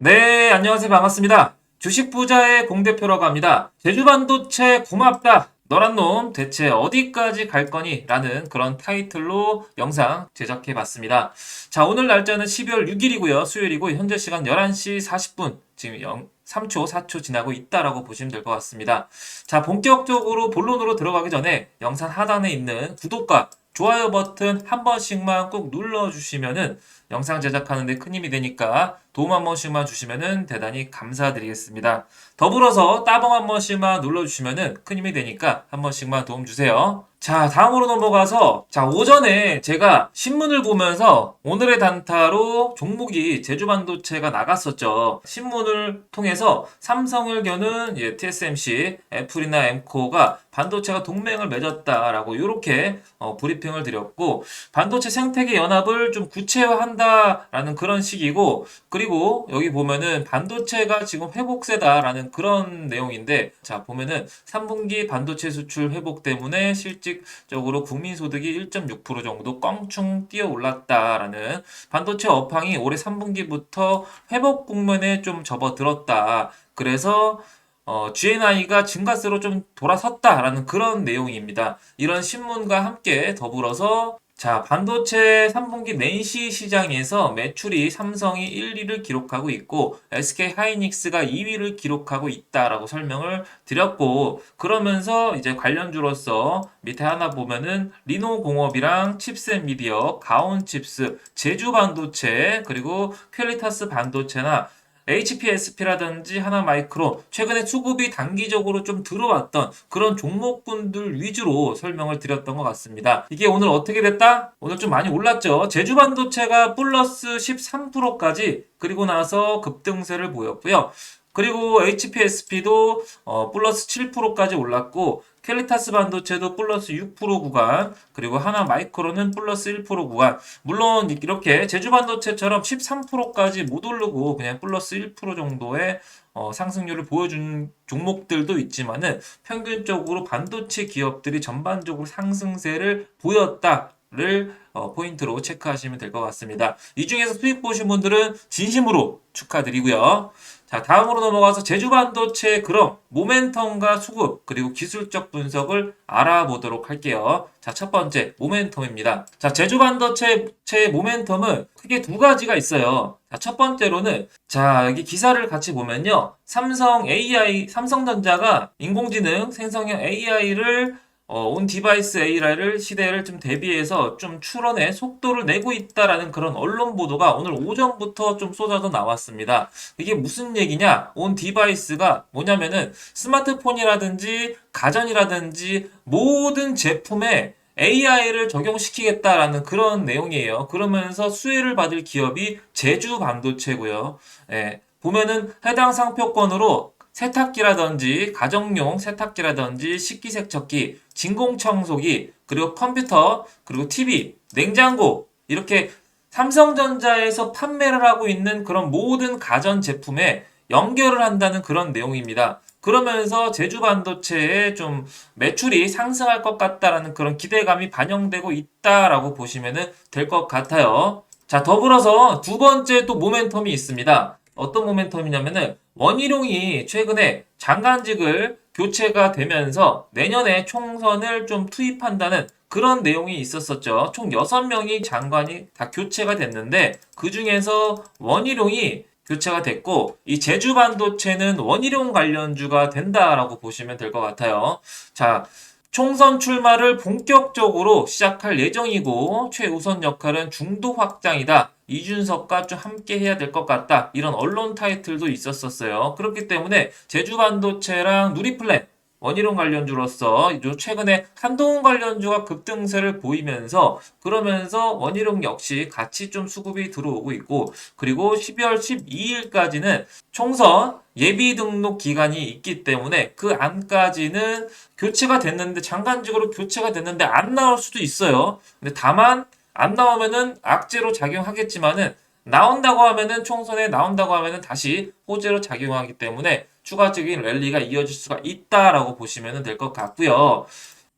네, 안녕하세요. 반갑습니다. 주식 부자의 공 대표라고 합니다. 제주 반도체 고맙다. 너란 놈 대체 어디까지 갈 거니? 라는 그런 타이틀로 영상 제작해 봤습니다. 자, 오늘 날짜는 12월 6일이고요. 수요일이고 현재 시간 11시 40분. 지금 0, 3초, 4초 지나고 있다라고 보시면 될 것 같습니다. 자, 본격적으로 본론으로 들어가기 전에 영상 하단에 있는 구독과 좋아요 버튼 한 번씩만 꼭 눌러주시면은 영상 제작하는데 큰 힘이 되니까 도움 한 번씩만 주시면은 대단히 감사드리겠습니다. 더불어서 따봉 한 번씩만 눌러주시면은 큰 힘이 되니까 한 번씩만 도움 주세요. 자, 다음으로 넘어가서 자, 오전에 제가 신문을 보면서 오늘의 단타로 종목이 제주반도체가 나갔었죠. 신문을 통해서 삼성을 겨눈 예, TSMC, 애플이나 엠코가 반도체가 동맹을 맺었다라고 이렇게 어, 브리핑을 드렸고 반도체 생태계 연합을 좀 구체화한다라는 그런 식이고 그리고 여기 보면은 반도체가 지금 회복세다라는 그런 내용인데 자 보면은 3분기 반도체 수출 회복 때문에 실 질적으로 국민 소득이 1.6% 정도 껑충 뛰어 올랐다라는 반도체 업황이 올해 3분기부터 회복 국면에 좀 접어들었다. 그래서 어, GNI가 증가세로 좀 돌아섰다라는 그런 내용입니다. 이런 신문과 함께 더불어서 자, 반도체 3분기 내시 시장에서 매출이 삼성이 1, 2를 기록하고 있고 SK 하이닉스가 2위를 기록하고 있다라고 설명을 드렸고 그러면서 이제 관련주로서 밑에 하나 보면은 리노 공업이랑 칩셋 미디어, 가온 칩스, 제주 반도체 그리고 퀄리타스 반도체나 HPSP라든지 하나마이크로 최근에 수급이 단기적으로 좀 들어왔던 그런 종목군들 위주로 설명을 드렸던 것 같습니다. 이게 오늘 어떻게 됐다? 오늘 좀 많이 올랐죠. 제주반도체가 플러스 13%까지 그리고 나서 급등세를 보였고요. 그리고 HPSP도 어, 플러스 7%까지 올랐고 켈리타스 반도체도 플러스 6% 구간 그리고 하나 마이크로는 플러스 1% 구간 물론 이렇게 제주 반도체처럼 13%까지 못 오르고 그냥 플러스 1% 정도의 어, 상승률을 보여준 종목들도 있지만은 평균적으로 반도체 기업들이 전반적으로 상승세를 보였다 를 어, 포인트로 체크하시면 될 것 같습니다. 이 중에서 수익 보신 분들은 진심으로 축하드리고요. 자, 다음으로 넘어가서 제주 반도체 그럼 모멘텀과 수급 그리고 기술적 분석을 알아보도록 할게요. 자, 첫 번째 모멘텀입니다. 자, 제주 반도체 모멘텀은 크게 두 가지가 있어요. 자, 첫 번째로는 자, 여기 기사를 같이 보면요. 삼성 AI 삼성전자가 인공지능 생성형 AI를 어, 온 디바이스 AI를 시대를 좀 대비해서 좀 출원의 속도를 내고 있다라는 그런 언론 보도가 오늘 오전부터 좀 쏟아져 나왔습니다. 이게 무슨 얘기냐? 온 디바이스가 뭐냐면은 스마트폰이라든지 가전이라든지 모든 제품에 AI를 적용시키겠다라는 그런 내용이에요. 그러면서 수혜를 받을 기업이 제주 반도체고요. 예, 보면은 해당 상표권으로 세탁기라든지 가정용 세탁기라든지 식기세척기, 진공청소기, 그리고 컴퓨터, 그리고 TV, 냉장고 이렇게 삼성전자에서 판매를 하고 있는 그런 모든 가전 제품에 연결을 한다는 그런 내용입니다. 그러면서 제주 반도체에 좀 매출이 상승할 것 같다라는 그런 기대감이 반영되고 있다라고 보시면 될 것 같아요. 자, 더불어서 두 번째 또 모멘텀이 있습니다. 어떤 모멘텀이냐면은 원희룡이 최근에 장관직을 교체가 되면서 내년에 총선을 좀 투입한다는 그런 내용이 있었었죠. 총 6명이 장관이 다 교체가 됐는데 그 중에서 원희룡이 교체가 됐고 이 제주 반도체는 원희룡 관련주가 된다라고 보시면 될 것 같아요. 자, 총선 출마를 본격적으로 시작할 예정이고 최우선 역할은 중도 확장이다. 이준석과 좀 함께 해야 될 것 같다. 이런 언론 타이틀도 있었었어요. 그렇기 때문에 제주 반도체랑 누리플랜 원희룡 관련주로서 최근에 한동훈 관련주가 급등세를 보이면서 그러면서 원희룡 역시 같이 좀 수급이 들어오고 있고 그리고 12월 12일까지는 총선 예비 등록 기간이 있기 때문에 그 안까지는 교체가 됐는데 장관직으로 교체가 됐는데 안 나올 수도 있어요. 근데 다만 안 나오면은 악재로 작용하겠지만은 나온다고 하면은 총선에 나온다고 하면은 다시 호재로 작용하기 때문에 추가적인 랠리가 이어질 수가 있다라고 보시면 될 것 같고요.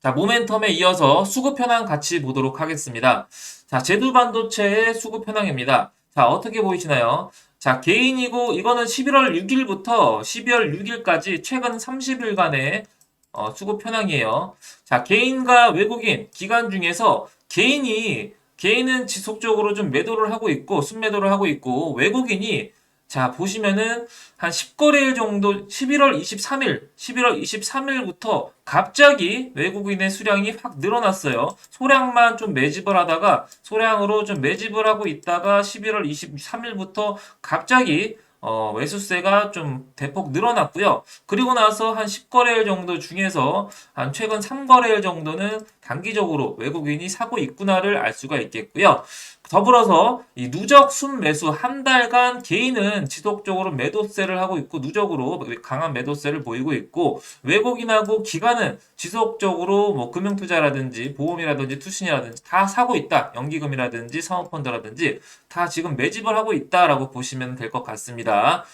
자, 모멘텀에 이어서 수급 현황 같이 보도록 하겠습니다. 자, 제두 반도체의 수급 현황입니다. 자, 어떻게 보이시나요? 자, 개인이고 이거는 11월 6일부터 12월 6일까지 최근 30일간의 어, 수급 현황이에요. 자, 개인과 외국인 기간 중에서 개인이 개인은 지속적으로 좀 매도를 하고 있고 순매도를 하고 있고 외국인이 자, 보시면은 한 10거래일 정도 11월 23일, 11월 23일부터 갑자기 외국인의 수량이 확 늘어났어요. 소량만 좀 매집을 하다가 소량으로 좀 매집을 하고 있다가 11월 23일부터 갑자기 어, 매수세가 좀 대폭 늘어났고요. 그리고 나서 한 10거래일 정도 중에서 한 최근 3거래일 정도는 단기적으로 외국인이 사고 있구나를 알 수가 있겠고요. 더불어서 이 누적 순매수 한 달간 개인은 지속적으로 매도세를 하고 있고 누적으로 강한 매도세를 보이고 있고 외국인하고 기관은 지속적으로 뭐 금융투자라든지 보험이라든지 투신이라든지 다 사고 있다. 연기금이라든지 사모펀드라든지 다 지금 매집을 하고 있다라고 보시면 될 것 같습니다.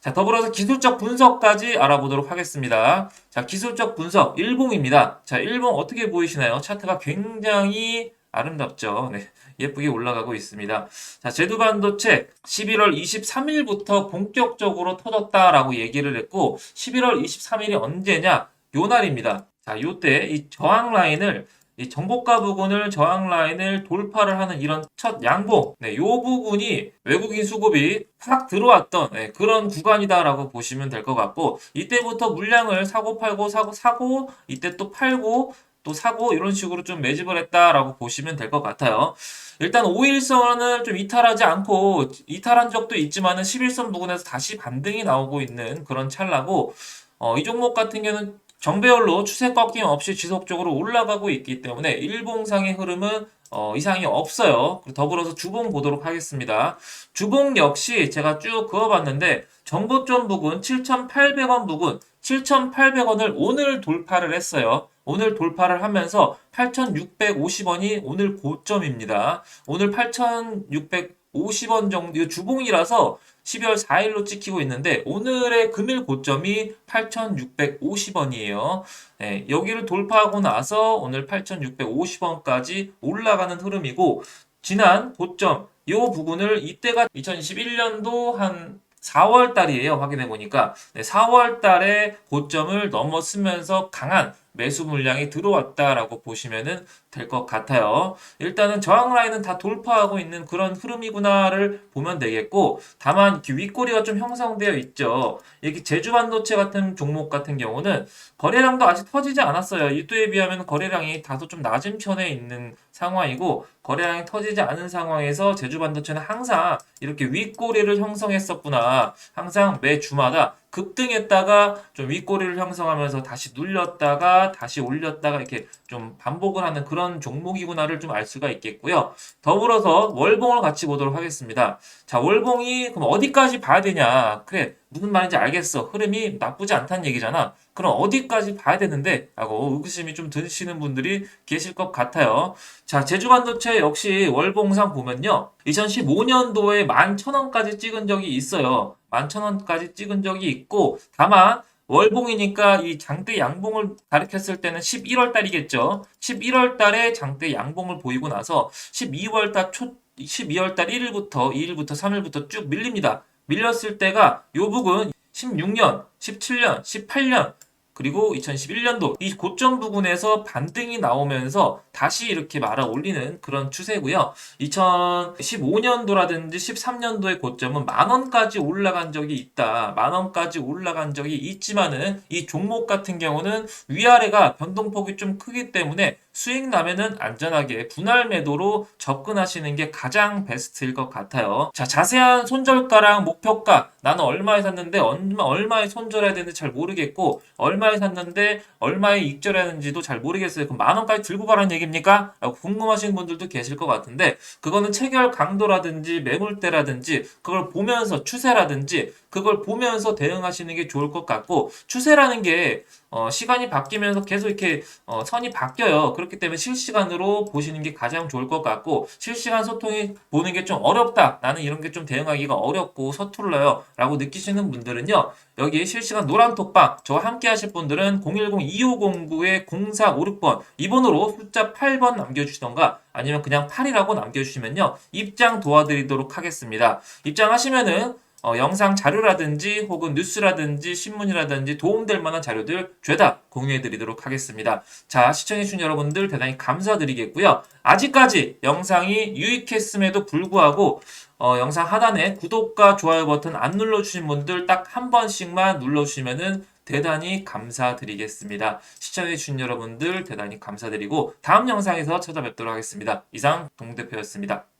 자, 더불어서 기술적 분석까지 알아보도록 하겠습니다. 자, 기술적 분석, 일봉입니다. 자, 일봉 어떻게 보이시나요? 차트가 굉장히 아름답죠. 네. 예쁘게 올라가고 있습니다. 자, 제두 반도체 11월 23일부터 본격적으로 터졌다라고 얘기를 했고 11월 23일이 언제냐? 요 날입니다. 자, 요때 이 저항 라인을 이 정보가 부분을 저항 라인을 돌파를 하는 이런 첫 양봉, 네, 요 부분이 외국인 수급이 확 들어왔던 네, 그런 구간이다라고 보시면 될 것 같고 이때부터 물량을 사고 팔고 사고 사고 이때 또 팔고 또 사고 이런 식으로 좀 매집을 했다라고 보시면 될 것 같아요. 일단 5일선을 좀 이탈하지 않고 이탈한 적도 있지만은 11선 부근에서 다시 반등이 나오고 있는 그런 찰나고 어, 이 종목 같은 경우는 정배열로 추세 꺾임 없이 지속적으로 올라가고 있기 때문에 일봉상의 흐름은 어, 이상이 없어요. 더불어서 주봉 보도록 하겠습니다. 주봉 역시 제가 쭉 그어봤는데 정보점 부근 7,800원 부근 7,800원을 오늘 돌파를 했어요. 오늘 돌파를 하면서 8,650원이 오늘 고점입니다. 오늘 8,650원 정도, 주봉이라서 12월 4일로 찍히고 있는데 오늘의 금일 고점이 8,650원이에요. 네, 여기를 돌파하고 나서 오늘 8,650원까지 올라가는 흐름이고 지난 고점 이 부분을 이때가 2021년도 한 4월 달이에요. 확인해 보니까 네, 4월 달에 고점을 넘어서면서 강한 매수 물량이 들어왔다라고 보시면은 될 것 같아요. 일단은 저항 라인은 다 돌파하고 있는 그런 흐름이구나를 보면 되겠고, 다만 이렇게 윗꼬리가 좀 형성되어 있죠. 이렇게 제주 반도체 같은 종목 같은 경우는 거래량도 아직 터지지 않았어요. 이때에 비하면 거래량이 다소 좀 낮은 편에 있는 상황이고, 거래량이 터지지 않은 상황에서 제주 반도체는 항상 이렇게 윗꼬리를 형성했었구나. 항상 매 주마다 급등했다가 좀 윗꼬리를 형성하면서 다시 눌렸다가 다시 올렸다가 이렇게 좀 반복을 하는 그런 종목이구나를 좀 알 수가 있겠고요. 더불어서 월봉을 같이 보도록 하겠습니다. 자, 월봉이 그럼 어디까지 봐야 되냐? 그래, 무슨 말인지 알겠어. 흐름이 나쁘지 않다는 얘기잖아. 그럼 어디까지 봐야 되는데? 라고 의구심이 좀 드시는 분들이 계실 것 같아요. 자, 제주반도체 역시 월봉상 보면요. 2015년도에 11,000원까지 찍은 적이 있어요. 11,000원까지 찍은 적이 있고, 다만, 월봉이니까 이 장대 양봉을 가리켰을 때는 11월 달이겠죠. 11월 달에 장대 양봉을 보이고 나서 12월 달 초, 12월 달 1일부터 2일부터 3일부터 쭉 밀립니다. 밀렸을 때가 요 부분 16년, 17년, 18년, 그리고 2011년도 이 고점 부분에서 반등이 나오면서 다시 이렇게 말아 올리는 그런 추세고요. 2015년도라든지 13년도의 고점은 만 원까지 올라간 적이 있다. 만 원까지 올라간 적이 있지만은 이 종목 같은 경우는 위아래가 변동폭이 좀 크기 때문에 수익 나면은 안전하게 분할 매도로 접근하시는 게 가장 베스트일 것 같아요. 자, 자세한 손절가랑 목표가 나는 얼마에 샀는데 얼마, 얼마에 손절해야 되는지 잘 모르겠고 얼마에 샀는데 얼마에 익절했는지도 잘 모르겠어요. 그럼 만 원까지 들고 가라는 얘기입니까? 라고 궁금하신 분들도 계실 것 같은데 그거는 체결 강도라든지 매물대라든지 그걸 보면서 추세라든지 그걸 보면서 대응하시는 게 좋을 것 같고 추세라는 게 어, 시간이 바뀌면서 계속 이렇게 어, 선이 바뀌어요. 그렇기 때문에 실시간으로 보시는 게 가장 좋을 것 같고 실시간 소통이 보는 게 좀 어렵다. 나는 이런 게 좀 대응하기가 어렵고 서툴러요. 라고 느끼시는 분들은요. 여기 실시간 노란 톡방 저와 함께 하실 분들은 010-2509-0456번 이번으로 숫자 8번 남겨주시던가 아니면 그냥 8이라고 남겨주시면요. 입장 도와드리도록 하겠습니다. 입장하시면은 어, 영상 자료라든지 혹은 뉴스라든지 신문이라든지 도움될 만한 자료들 죄다 공유해 드리도록 하겠습니다. 자, 시청해주신 여러분들 대단히 감사드리겠고요. 아직까지 영상이 유익했음에도 불구하고 어, 영상 하단에 구독과 좋아요 버튼 안 눌러주신 분들 딱 한 번씩만 눌러주시면은 대단히 감사드리겠습니다. 시청해주신 여러분들 대단히 감사드리고 다음 영상에서 찾아뵙도록 하겠습니다. 이상 동대표였습니다.